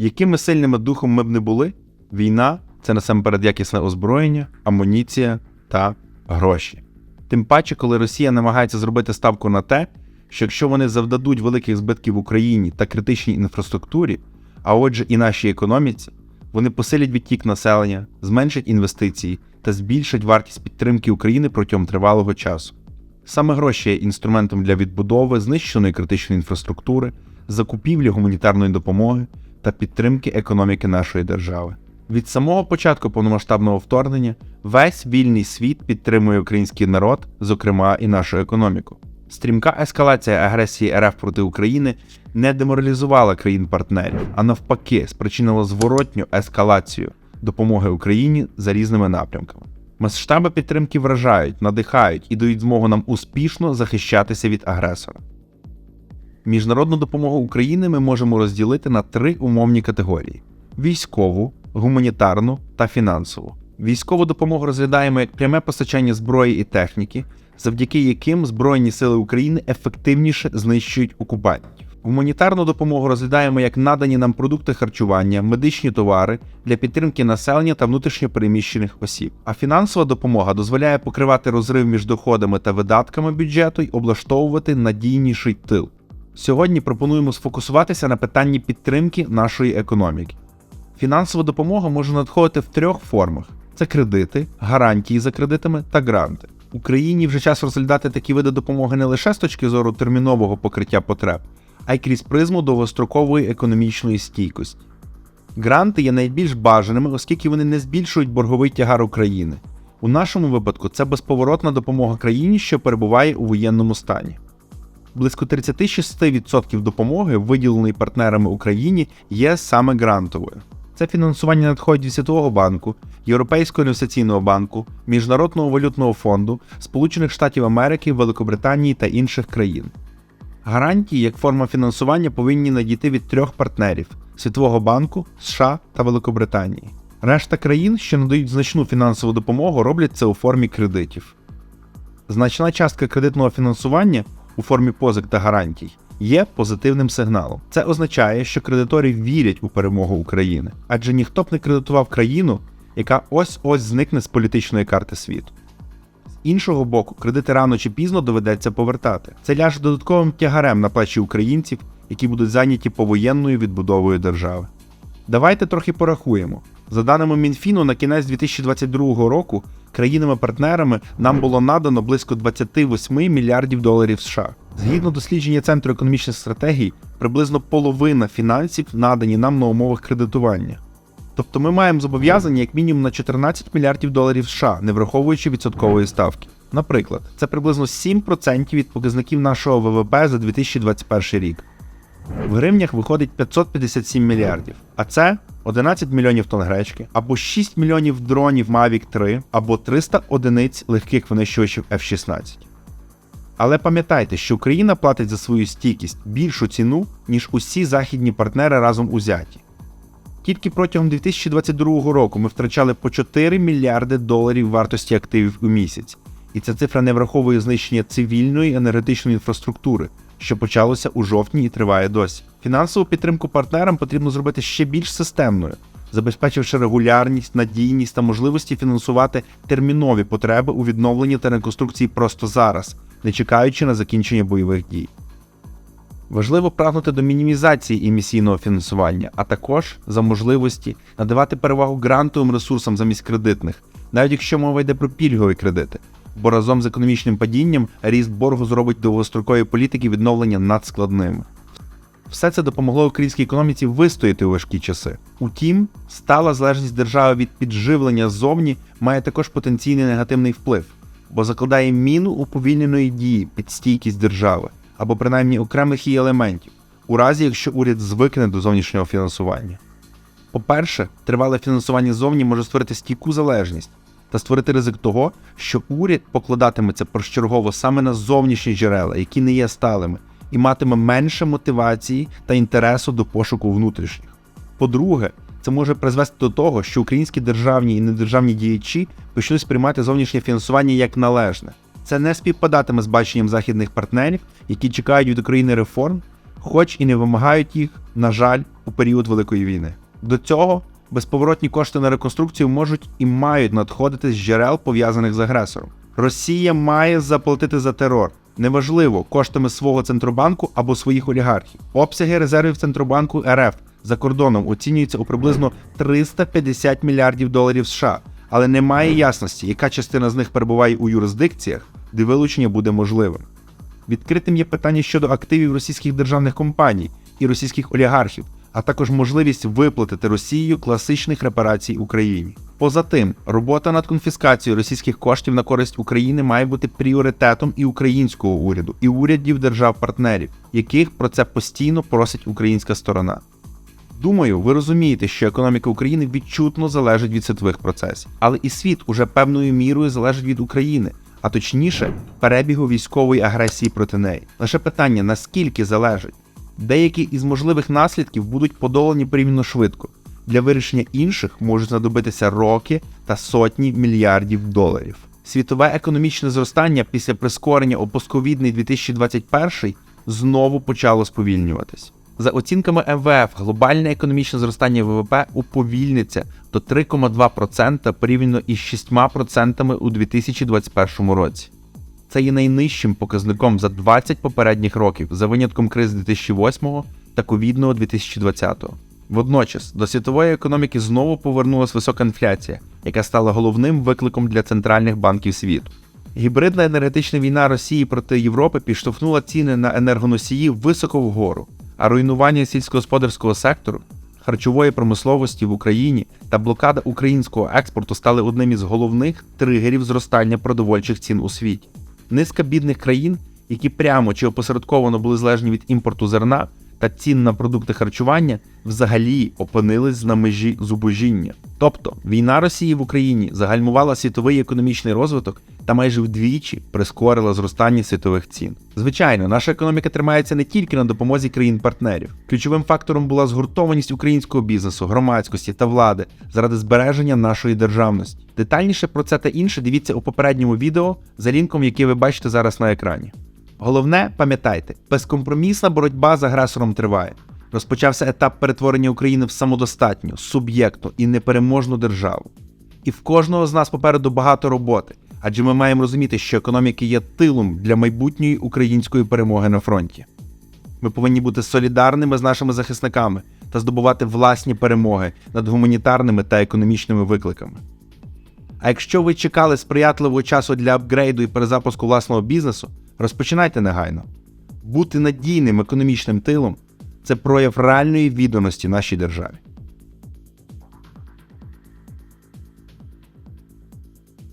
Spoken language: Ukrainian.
Якими сильними духом ми б не були, війна це насамперед якісне озброєння, амуніція та гроші. Тим паче, коли Росія намагається зробити ставку на те, що якщо вони завдадуть великих збитків Україні та критичній інфраструктурі, а отже і нашій економіці, вони посилять відтік населення, зменшать інвестиції та збільшать вартість підтримки України протягом тривалого часу. Саме гроші є інструментом для відбудови знищеної критичної інфраструктури, закупівлі гуманітарної допомоги та підтримки економіки нашої держави. Від самого початку повномасштабного вторгнення весь вільний світ підтримує український народ, зокрема і нашу економіку. Стрімка ескалація агресії РФ проти України не деморалізувала країн-партнерів, а навпаки, спричинила зворотню ескалацію допомоги Україні за різними напрямками. Масштаби підтримки вражають, надихають і дають змогу нам успішно захищатися від агресора. Міжнародну допомогу України ми можемо розділити на три умовні категорії: військову, гуманітарну та фінансову. Військову допомогу розглядаємо як пряме постачання зброї і техніки, завдяки яким Збройні сили України ефективніше знищують окупантів. Гуманітарну допомогу розглядаємо як надані нам продукти харчування, медичні товари для підтримки населення та внутрішньо переміщених осіб. А фінансова допомога дозволяє покривати розрив між доходами та видатками бюджету й облаштовувати надійніший тил. Сьогодні пропонуємо сфокусуватися на питанні підтримки нашої економіки. Фінансова допомога може надходити в трьох формах: це кредити, гарантії за кредитами та гранти. Україні вже час розглядати такі види допомоги не лише з точки зору термінового покриття потреб, а й крізь призму довгострокової економічної стійкості. Гранти є найбільш бажаними, оскільки вони не збільшують борговий тягар України. У нашому випадку це безповоротна допомога країні, що перебуває у воєнному стані. Близько 36% допомоги, виділеної партнерами Україні, є саме грантовою. Це фінансування надходить від Світового банку, Європейського інвестиційного банку, Міжнародного валютного фонду, Сполучених Штатів Америки, Великобританії та інших країн. Гарантії як форма фінансування повинні надійти від трьох партнерів Світового банку, США та Великобританії. Решта країн, що надають значну фінансову допомогу, роблять це у формі кредитів. Значна частка кредитного фінансування у формі позик та гарантій є позитивним сигналом. Це означає, що кредиторі вірять у перемогу України, адже ніхто б не кредитував країну, яка ось-ось зникне з політичної карти світу. З іншого боку, кредити рано чи пізно доведеться повертати. Це ляже додатковим тягарем на плечі українців, які будуть зайняті повоєнною відбудовою держави. Давайте трохи порахуємо. За даними Мінфіну, на кінець 2022 року країнами-партнерами нам було надано близько 28 мільярдів доларів США. Згідно дослідження Центру економічних стратегій, приблизно половина фінансів надані нам на умовах кредитування. Тобто ми маємо зобов'язання як мінімум на 14 мільярдів доларів США, не враховуючи відсоткової ставки. Наприклад, це приблизно 7% від показників нашого ВВП за 2021 рік. В гривнях виходить 557 мільярдів, а це 11 мільйонів тонн гречки, або 6 мільйонів дронів Mavic 3, або 300 одиниць легких винищувачів F-16. Але пам'ятайте, що Україна платить за свою стійкість більшу ціну, ніж усі західні партнери разом узяті. Тільки протягом 2022 року ми втрачали по 4 мільярди доларів вартості активів у місяць, і ця цифра не враховує знищення цивільної енергетичної інфраструктури, що почалося у жовтні і триває досі. Фінансову підтримку партнерам потрібно зробити ще більш системною, забезпечивши регулярність, надійність та можливості фінансувати термінові потреби у відновленні та реконструкції просто зараз, не чекаючи на закінчення бойових дій. Важливо прагнути до мінімізації емісійного фінансування, а також за можливості надавати перевагу грантовим ресурсам замість кредитних, навіть якщо мова йде про пільгові кредити, бо разом з економічним падінням ріст боргу зробить довгострокові політики відновлення надскладними. Все це допомогло українській економіці вистояти у важкі часи. Утім, стала залежність держави від підживлення ззовні має також потенційний негативний вплив, бо закладає міну уповільненої дії під стійкість держави або принаймні окремих її елементів, у разі якщо уряд звикне до зовнішнього фінансування. По-перше, тривале фінансування ззовні може створити стійку залежність та створити ризик того, що уряд покладатиметься першочергово саме на зовнішні джерела, які не є сталими, і матиме менше мотивації та інтересу до пошуку внутрішніх. По-друге, це може призвести до того, що українські державні і недержавні діячі почнуть сприймати зовнішнє фінансування як належне. Це не співпадатиме з баченням західних партнерів, які чекають від України реформ, хоч і не вимагають їх, на жаль, у період Великої війни. До цього безповоротні кошти на реконструкцію можуть і мають надходити з джерел, пов'язаних з агресором. Росія має заплатити за терор. Неважливо, коштами свого центробанку або своїх олігархів. Обсяги резервів Центробанку РФ за кордоном оцінюються у приблизно 350 мільярдів доларів США, але немає ясності, яка частина з них перебуває у юрисдикціях, де вилучення буде можливим. Відкритим є питання щодо активів російських державних компаній і російських олігархів, а також можливість виплатити Росією класичних репарацій Україні. Поза тим, робота над конфіскацією російських коштів на користь України має бути пріоритетом і українського уряду, і урядів держав-партнерів, яких про це постійно просить українська сторона. Думаю, ви розумієте, що економіка України відчутно залежить від світових процесів, але і світ уже певною мірою залежить від України, а точніше, перебігу військової агресії проти неї. Лише питання наскільки залежить. Деякі із можливих наслідків будуть подолані порівняно швидко. Для вирішення інших можуть знадобитися роки та сотні мільярдів доларів. Світове економічне зростання після прискорення у постковідний 2021 знову почало сповільнюватись. За оцінками МВФ, глобальне економічне зростання ВВП уповільниться до 3,2% порівняно із 6% у 2021 році. Це є найнижчим показником за 20 попередніх років, за винятком криз 2008 та ковідного 2020. Водночас до світової економіки знову повернулася висока інфляція, яка стала головним викликом для центральних банків світу. Гібридна енергетична війна Росії проти Європи підштовхнула ціни на енергоносії високо вгору, а руйнування сільськогосподарського сектору, харчової промисловості в Україні та блокада українського експорту стали одним із головних тригерів зростання продовольчих цін у світі. Низка бідних країн, які прямо чи опосередковано були залежні від імпорту зерна та цін на продукти харчування, взагалі опинились на межі зубожіння. Тобто війна Росії в Україні загальмувала світовий економічний розвиток та майже вдвічі прискорила зростання світових цін. Звичайно, наша економіка тримається не тільки на допомозі країн-партнерів. Ключовим фактором була згуртованість українського бізнесу, громадськості та влади заради збереження нашої державності. Детальніше про це та інше дивіться у попередньому відео за лінком, який ви бачите зараз на екрані. Головне, пам'ятайте, безкомпромісна боротьба з агресором триває. Розпочався етап перетворення України в самодостатню, суб'єктну і непереможну державу. І в кожного з нас попереду багато роботи, адже ми маємо розуміти, що економіки є тилом для майбутньої української перемоги на фронті. Ми повинні бути солідарними з нашими захисниками та здобувати власні перемоги над гуманітарними та економічними викликами. А якщо ви чекали сприятливого часу для апгрейду і перезапуску власного бізнесу, розпочинайте негайно. Бути надійним економічним тилом це прояв реальної відданості нашій державі.